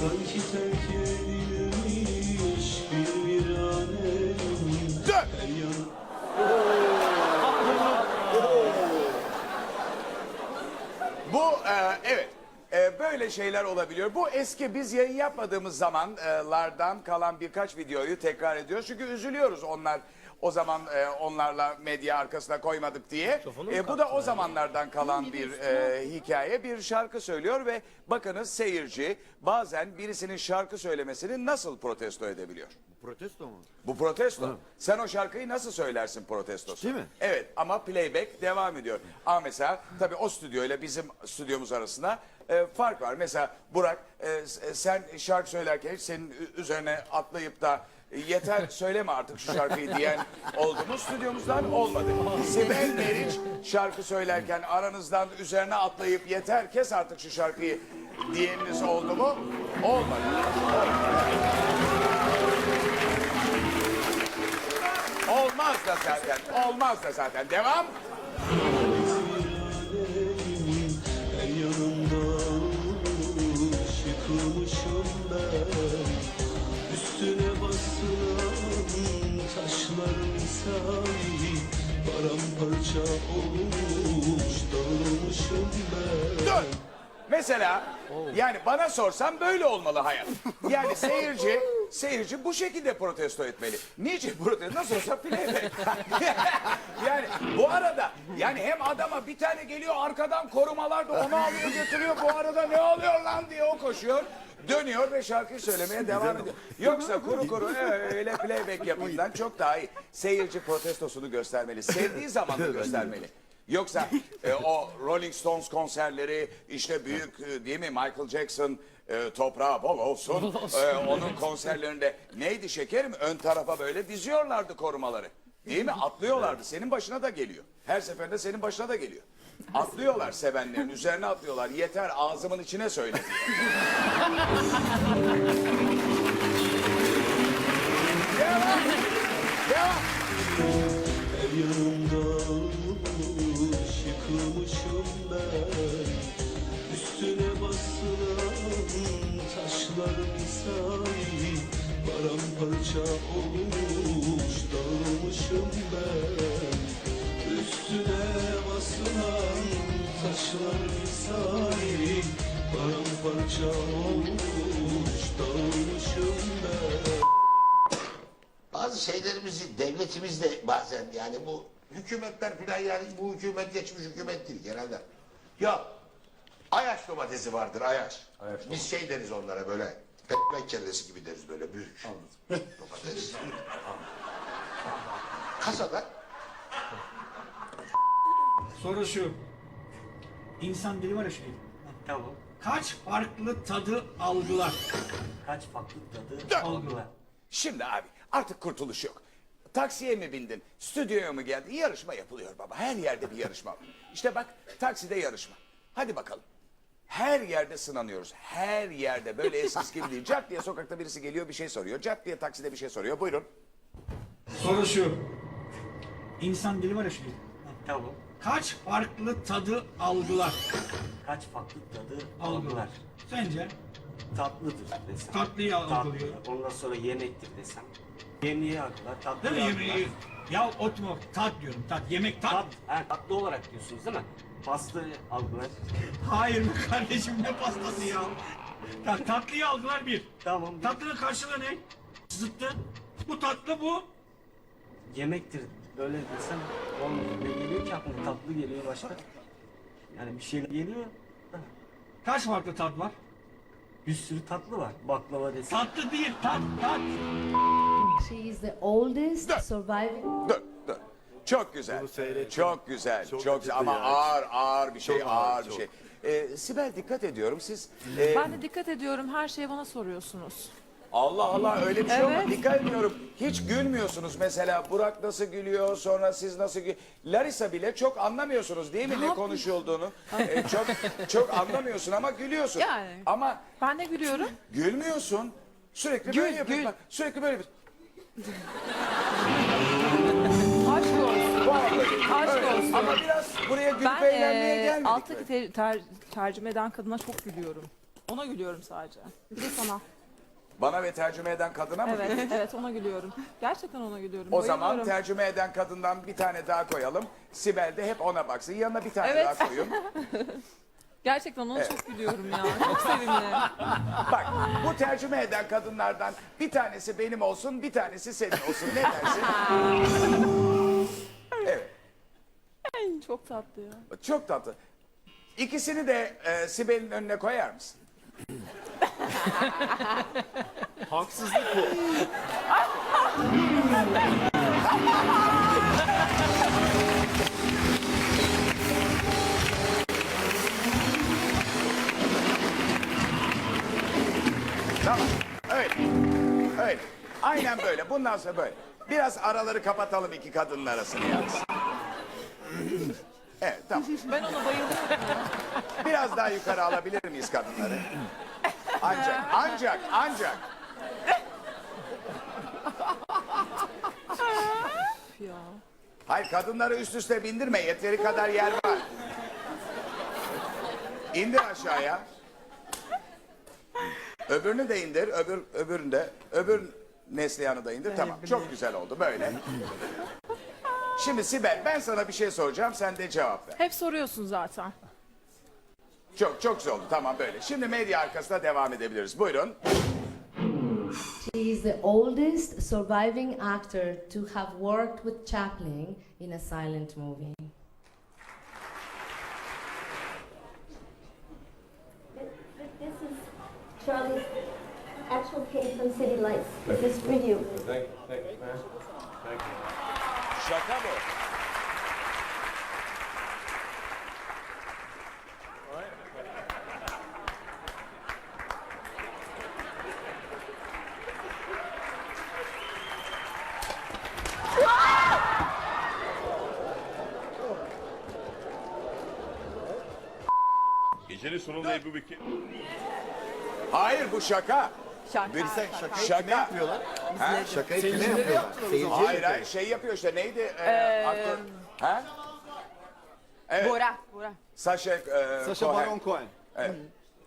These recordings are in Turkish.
Sanki terk edilmiş bir virane Dur! Her Bu e, evet e, böyle şeyler olabiliyor. Bu eski biz yayın yapmadığımız zamanlardan kalan birkaç videoyu tekrar ediyoruz. Çünkü üzülüyoruz onlar o zaman e, onlarla medya arkasına koymadık diye. E, bu da o zamanlardan kalan bir e, hikaye. Bir şarkı söylüyor ve bakınız seyirci bazen birisinin şarkı söylemesini nasıl protesto edebiliyor. Protesto mu? Bu protesto. Sen o şarkıyı nasıl söylersin protestosu? Değil mi? Evet ama playback devam ediyor. Ama mesela tabii o stüdyo ile bizim stüdyomuz arasında e, fark var. Mesela Burak e, s- sen şarkı söylerken senin üzerine atlayıp da e, yeter söyleme artık şu şarkıyı diyen oldu mu stüdyomuzdan olmadı. Sibel Meriç şarkı söylerken aranızdan üzerine atlayıp yeter kes artık şu şarkıyı diyeniniz oldu mu? Olmadı. Olmaz da zaten. Olmaz da zaten. Devam. Yani bana sorsan böyle olmalı hayat. Yani seyirci seyirci bu şekilde protesto etmeli. Niçin protesto? Nasıl olsa playback. yani bu arada yani hem adama bir tane geliyor arkadan korumalar da onu alıyor götürüyor. Bu arada ne oluyor lan diye o koşuyor. Dönüyor ve şarkıyı söylemeye devam ediyor. Yoksa kuru kuru öyle playback yapımdan çok daha iyi. Seyirci protestosunu göstermeli. Sevdiği zaman da göstermeli. Yoksa e, o Rolling Stones konserleri işte büyük e, değil mi Michael Jackson e, toprağı bol olsun. E, onun konserlerinde neydi şekerim ön tarafa böyle diziyorlardı korumaları. Değil mi? Atlıyorlardı. Senin başına da geliyor. Her seferinde senin başına da geliyor. Atlıyorlar sevenlerin üzerine atlıyorlar. Yeter ağzımın içine söyle diye. Devam. Devam. Paramparça olmuş Dağılmışım ben Bazı şeylerimizi devletimiz de bazen yani bu hükümetler falan yani bu hükümet geçmiş hükümet değil genelde. Ya Ayaş domatesi vardır Ayaş. Biz şey deriz onlara böyle pekmek kellesi gibi deriz böyle büyük. Domates. Kasada Soru şu. İnsan dili var ya şu dil. Tamam. Kaç farklı tadı algılar? Kaç farklı tadı algılar. Şimdi abi artık kurtuluş yok. Taksiye mi bindin? Stüdyoya mı geldin? Yarışma yapılıyor baba. Her yerde bir yarışma var. İşte bak takside yarışma. Hadi bakalım. Her yerde sınanıyoruz. Her yerde böyle eskisi gibi değil. Cak diye sokakta birisi geliyor bir şey soruyor. Cak diye takside bir şey soruyor. Buyurun. Soru şu. İnsan dili var ya şu dil. Tamam. Kaç farklı tadı algılar? Kaç farklı tadı Algılar. Sence? Tatlıdır desem. Tatlıyı algılıyor. Tatlı. Ondan sonra yemektir desem. Yemeği algılar. Tatlı Değil mi algılar. yemeği? Ya oturma tat diyorum tat. Yemek tat. Tat, ha, tatlı olarak diyorsunuz değil mi? Pasta algılar. Hayır be kardeşim ne pastası ya? Ya tatlıyı algılar bir. Tamam. Tatlının karşılığı ne? Zıttı. Bu tatlı bu. Yemektir. Öyle desem olmuyor. Ne geliyor ki aklıma? Tatlı geliyor başka. Yani bir şeyler geliyor. Kaç farklı tat var? Bir sürü tatlı var. Baklava desem. Tatlı değil tat tat. She is the oldest surviving. Dur dur. Çok güzel. Çok güzel. Çok, Çok güzel. Ama ağır ağır bir şey Çok ağır, ağır, bir çok. şey. Ee, Sibel dikkat ediyorum siz. e, Ben de dikkat ediyorum. Her şeyi bana soruyorsunuz. Allah Allah öyle bir şey Evet. olmaz. Dikkat ediyorum. Hiç gülmüyorsunuz mesela. Burak nasıl gülüyor sonra siz nasıl gül... Larisa bile çok anlamıyorsunuz değil mi ne, yapayım? konuşulduğunu. Ee, çok çok anlamıyorsun ama gülüyorsun. Yani. Ama Ben de gülüyorum. gülmüyorsun. Sürekli Gül, böyle yapıyorsun. gül. Sürekli böyle bir... Aşk olsun. Vallahi. Aşk Öyle. olsun. Ama biraz buraya gülüp Ben eğlenmeye eee gelmedik. alttaki mi? ter, ter- tercüme eden kadına çok gülüyorum. Ona gülüyorum sadece. Bir de sana. Bana ve tercüme eden kadına mı? Evet, evet ona gülüyorum. Gerçekten ona gülüyorum. O zaman Bayılıyorum. tercüme eden kadından bir tane daha koyalım. Sibel de hep ona baksın. Yanına bir tane Evet. daha koyun. Gerçekten ona çok gülüyorum ya. Çok sevimli. Bak bu tercüme eden kadınlardan bir tanesi benim olsun, bir tanesi senin olsun. Ne dersin? Evet. Çok tatlı ya. Çok tatlı. İkisini de e, Sibel'in önüne koyar mısın? Haksızlık bu. Tamam. Öyle. Öyle. Aynen böyle. Bundan sonra böyle. Biraz araları kapatalım iki kadının arasını yalnız. Evet tamam. Ben ona bayılıyorum. Biraz daha yukarı alabilir miyiz kadınları? Ancak, ancak, ancak. ya. Hayır kadınları üst üste bindirme. Yeteri kadar yer var. İndir aşağıya. Öbürünü de indir. Öbür, öbürünü de. Öbür Neslihan'ı da indir. Tamam. Çok güzel oldu böyle. Şimdi Sibel ben sana bir şey soracağım. Sen de cevap ver. Hep soruyorsun zaten. Çok çok güzel oldu. Tamam böyle. Şimdi medya arkasına devam edebiliriz. Buyurun. She is the oldest surviving actor to have worked with Chaplin in a silent movie. This is Charlie's actual case from City Lights. This is for you. Şaka bu. Gecenin sonunda Ebu Bekir... Hayır bu şaka. Şaka. Şaka. yapıyorlar? Ha? Şakayı kime yapıyorlar? Seyirciye Hayır hayır şey yapıyor işte neydi? Ee, aktör. Ha? Evet. Bora. Bora. Saşa, e, Saşa Cohen. Baron Cohen. Evet.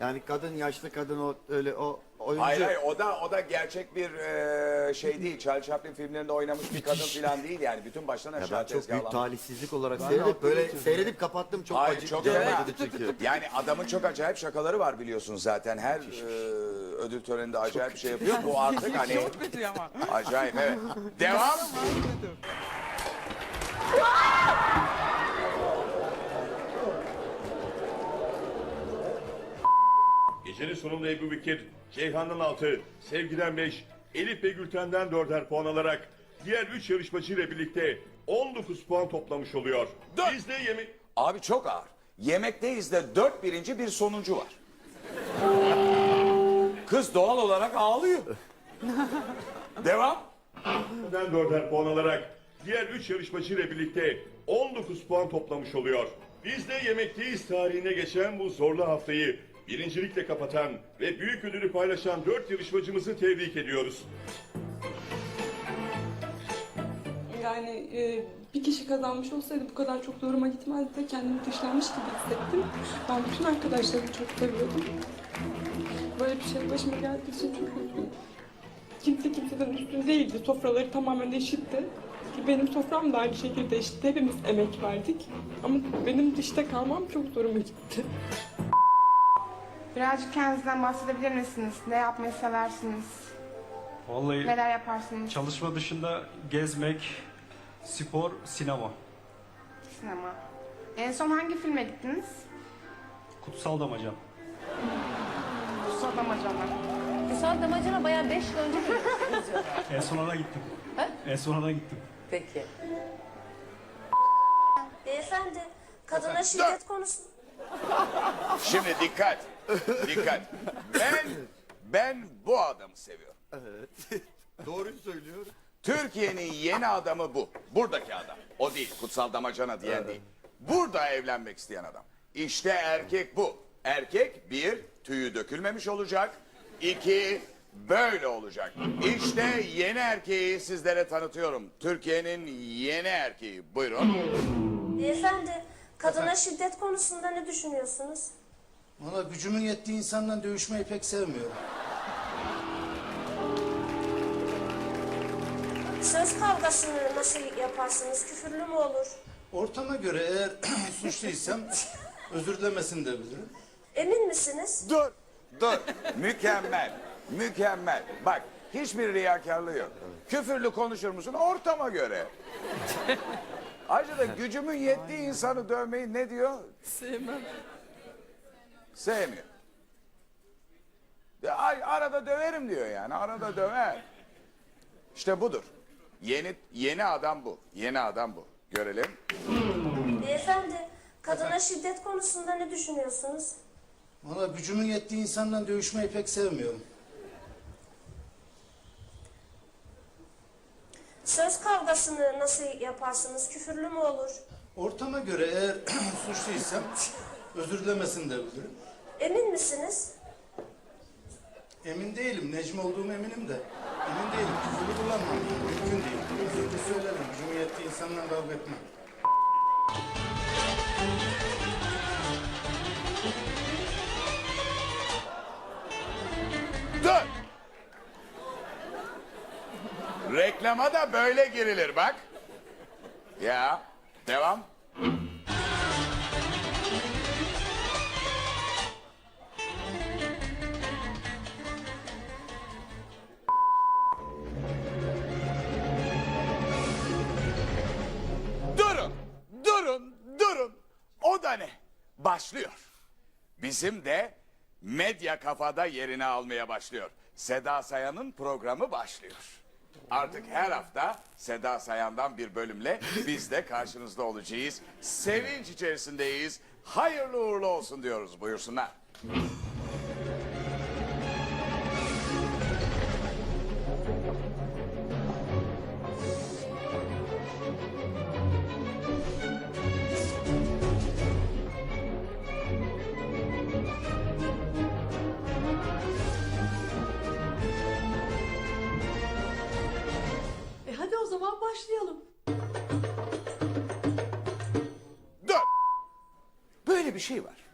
Yani kadın, yaşlı kadın o öyle o oyuncu. Hayır hayır o da o da gerçek bir e, şey değil. Charlie Chaplin filmlerinde oynamış bir kadın falan değil yani. Bütün baştan Ya aşağı ben çok büyük tezgahlanmış. talihsizlik olarak seyredip böyle seyredip kapattım çok Hayır acı çok canım fena. acıdı çünkü. Yani adamın çok acayip şakaları var biliyorsun zaten. Her e, ödül töreninde acayip bir şey yapıyor. Bu artık hani kötü ama. acayip evet. Devam. Gecenin sonunda Ebu Bekir, Ceyhan'dan 6, Sevgiden 5, Elif ve Gülten'den 4'er puan alarak diğer 3 yarışmacıyla birlikte 19 puan toplamış oluyor. Dört. Biz de yemek... Abi çok ağır. Yemekteyiz de dört birinci bir sonuncu var. Kız doğal olarak ağlıyor. Devam. Den 4'er puan alarak diğer 3 yarışmacıyla birlikte 19 puan toplamış oluyor. Biz de Yemekteyiz tarihine geçen bu zorlu haftayı birincilikle kapatan ve büyük ödülü paylaşan 4 yarışmacımızı tebrik ediyoruz. Yani e, bir kişi kazanmış olsaydı bu kadar çok zoruma gitmezdi. Kendimi dışlanmış gibi hissettim. Ben bütün arkadaşlarımı çok seviyordum. Böyle bir şey başıma geldiği için çok üzgünüm. Kimse kimseden üstün değildi. Sofraları tamamen eşitti. Benim sofram da aynı şekilde eşitti. Hepimiz emek verdik. Ama benim dışta kalmam çok zoruma gitti. Birazcık kendinizden bahsedebilir misiniz? Ne yapmayı seversiniz? Vallahi Neler yaparsınız? çalışma dışında gezmek, spor, sinema. Sinema. En son hangi filme gittiniz? Kutsal Damacan. Kutsal Damacana. Kutsal damacana bayağı 5 yıl önce yazıyor. En son ona gittim. En son ona gittim. Peki. Beyefendi, kadına şiddet konusu... Şimdi dikkat. Dikkat. Ben ben bu adamı seviyorum. Doğruyu söylüyor. Türkiye'nin yeni adamı bu. Buradaki adam. O değil. Kutsal damacana diyen değil. Burada evlenmek isteyen adam. İşte erkek bu. Erkek bir, tüyü dökülmemiş olacak. İki, böyle olacak. İşte yeni erkeği sizlere tanıtıyorum. Türkiye'nin yeni erkeği. Buyurun. Beyefendi, kadına şiddet konusunda ne düşünüyorsunuz? Valla gücümün yettiği insanla dövüşmeyi pek sevmiyorum. Söz kavgasını nasıl yaparsınız? Küfürlü mü olur? Ortama göre eğer suçluysam özür dilemesini de bilirim. Emin misiniz? Dur, dur. Mükemmel, mükemmel. Bak, hiçbir riyakarlığı yok. Küfürlü konuşur musun? Ortama göre. Ayrıca da gücümün yettiği insanı dövmeyi ne diyor? Sevmem. Sevmiyor. Ya, ay, arada döverim diyor yani. Arada döver. İşte budur. Yeni yeni adam bu. Yeni adam bu. Görelim. Beyefendi, kadına şiddet konusunda ne düşünüyorsunuz? Valla gücümün yettiği insanla dövüşmeyi pek sevmiyorum. Söz kavgasını nasıl yaparsınız? Küfürlü mü olur? Ortama göre eğer suçluysam özür dilemesini de bilirim. Emin misiniz? Emin değilim. Necmi olduğum eminim de. Emin değilim. Küfürü kullanmam. Mümkün değil. Az önce söyledim. Gücümün yettiği insanla kavga etmem. Dur. Reklama da böyle girilir bak. Ya devam. Bizim de medya kafada yerini almaya başlıyor. Seda Sayan'ın programı başlıyor. Artık her hafta Seda Sayan'dan bir bölümle biz de karşınızda olacağız. Sevinç içerisindeyiz. Hayırlı uğurlu olsun diyoruz. Buyursunlar. Bir şey var.